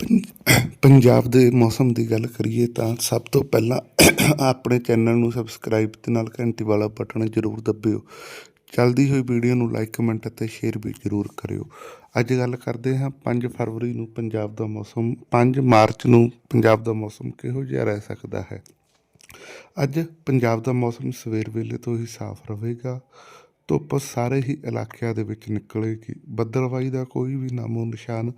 ਪੰ- ਪੰਜਾਬ ਦੇ ਮੌਸਮ ਦੀ ਗੱਲ ਕਰੀਏ ਤਾਂ ਸਭ ਤੋਂ ਪਹਿਲਾਂ ਆਪਣੇ ਚੈਨਲ ਨੂੰ ਸਬਸਕ੍ਰਾਈਬ ਤੇ ਨਾਲ ਘੰਟੀ ਵਾਲਾ ਬਟਨ ਜ਼ਰੂਰ ਦੱਬਿਓ। ਚੱਲਦੀ ਹੋਈ ਵੀਡੀਓ ਨੂੰ ਲਾਈਕ, ਕਮੈਂਟ ਅਤੇ ਸ਼ੇਅਰ ਵੀ ਜ਼ਰੂਰ ਕਰਿਓ। ਅੱਜ ਗੱਲ ਕਰਦੇ ਹਾਂ 5 ਫਰਵਰੀ ਨੂੰ ਪੰਜਾਬ ਦਾ ਮੌਸਮ 5 ਮਾਰਚ ਨੂੰ ਪੰਜਾਬ ਦਾ ਮੌਸਮ ਕਿਹੋ ਜਿਹਾ ਰਹਿ ਸਕਦਾ ਹੈ? ਅੱਜ ਪੰਜਾਬ ਦਾ ਮੌਸਮ ਸਵੇਰ ਵੇਲੇ ਤੋਂ ਹੀ ਸਾਫ਼ ਰਹੇਗਾ। ਧੁੱਪ ਸਾਰੇ ਹੀ ਇਲਾਕਿਆਂ ਦੇ ਵਿੱਚ ਨਿਕਲੇਗੀ। ਬੱਦਲਵਾਈ ਦਾ ਕੋਈ ਵੀ ਨਾਮੋ ਨਿਸ਼ਾਨ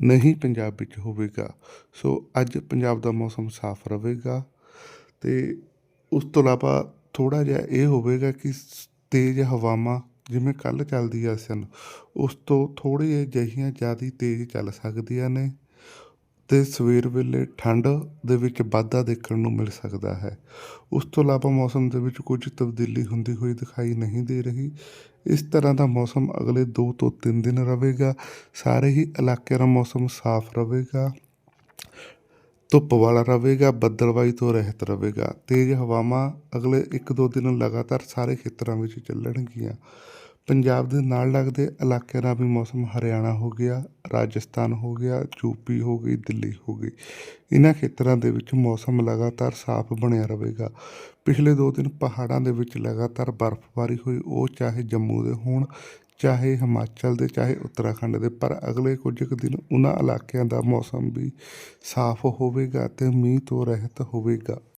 ਨਹੀਂ ਪੰਜਾਬ ਵਿੱਚ ਹੋਵੇਗਾ। ਸੋ ਅੱਜ ਪੰਜਾਬ ਦਾ ਮੌਸਮ ਸਾਫ਼ ਰਹੇਗਾ ਤੇ ਉਸ ਤੋਂ ਇਲਾਵਾ ਥੋੜਾ ਜਿਹਾ ਇਹ ਹੋਵੇਗਾ ਕਿ ਸ- ਤੇਜ਼ ਹਵਾਵਾਂ ਜਿਵੇਂ ਕੱਲ ਚੱਲਦੀਆਂ ਸਨ, ਉਸ ਤੋਂ ਥੋੜ੍ਹੀ ਜਿਹੀਆਂ ਜ਼ਿਆਦਾ ਤੇਜ਼ ਚੱਲ ਸਕਦੀਆਂ ਨੇ। ਅਤੇ ਸਵੇਰ ਵੇਲੇ ਠੰਡ ਦੇ ਵਿੱਚ ਵਾਧਾ ਦੇਖਣ ਨੂੰ ਮਿਲ ਸਕਦਾ ਹੈ। ਉਸ ਤੋਂ ਇਲਾਵਾ ਮੌਸਮ ਦੇ ਵਿੱਚ ਕੁਝ ਤਬਦੀਲੀ ਹੁੰਦੀ ਹੋਈ ਦਿਖਾਈ ਨਹੀਂ ਦੇ ਰਹੀ। ਇਸ ਤਰ੍ਹਾਂ ਦਾ ਮੌਸਮ ਅਗਲੇ 2 ਤੋਂ 3 ਦਿਨ ਰਹੇਗਾ। ਸਾਰੇ ਹੀ ਇਲਾਕਿਆਂ ਦਾ ਮੌਸਮ ਸਾਫ਼ ਰਹੇਗਾ। ਧੁੱਪ ਵਾਲਾ ਰਹੇਗਾ, ਬੱਦਲਵਾਈ ਤੋਂ ਰਹਿਤ ਰਹੇਗਾ। ਤੇਜ਼ ਹਵਾਵਾਂ ਅਗਲੇ 1-2 ਦਿਨ ਲਗਾਤਾਰ ਸਾਰੇ ਖੇਤਰਾਂ ਵਿੱਚ ਚੱਲਣਗੀਆਂ। ਪੰਜਾਬ ਦੇ ਨਾਲ ਲੱਗਦੇ ਇਲਾਕਿਆਂ ਦਾ ਵੀ ਮੌਸਮ ਹਰਿਆਣਾ ਹੋ ਗਿਆ, ਰਾਜਸਥਾਨ ਹੋ ਗਿਆ ਯੂਪੀ ਹੋ ਗਈ, ਦਿੱਲੀ ਹੋ ਗਈ। ਇਹਨਾਂ ਖੇਤਰਾਂ ਦੇ ਵਿੱਚ ਮੌਸਮ ਲਗਾਤਾਰ ਸਾਫ਼ ਬਣਿਆ ਰਹੇਗਾ। ਪਿਛਲੇ 2 ਦਿਨ ਪਹਾੜਾਂ ਦੇ ਵਿੱਚ ਲਗਾਤਾਰ ਬਰਫ਼ਬਾਰੀ ਹੋਈ, ਉਹ ਚਾਹੇ ਜੰਮੂ ਦੇ ਹੋਣ, ਚਾਹੇ ਹਿਮਾਚਲ ਦੇ, ਚਾਹੇ ਉੱਤਰਾਖੰਡ ਦੇ, ਪਰ ਅਗਲੇ ਕੁਝ ਕੁ ਦਿਨ ਉਹਨਾਂ ਇਲਾਕਿਆਂ ਦਾ ਮੌਸਮ ਵੀ ਸਾਫ਼ ਹੋਵੇਗਾ ਤੇ ਮੀਂਹ ਤੋਂ ਰਹਿਤ ਹੋਵੇਗਾ।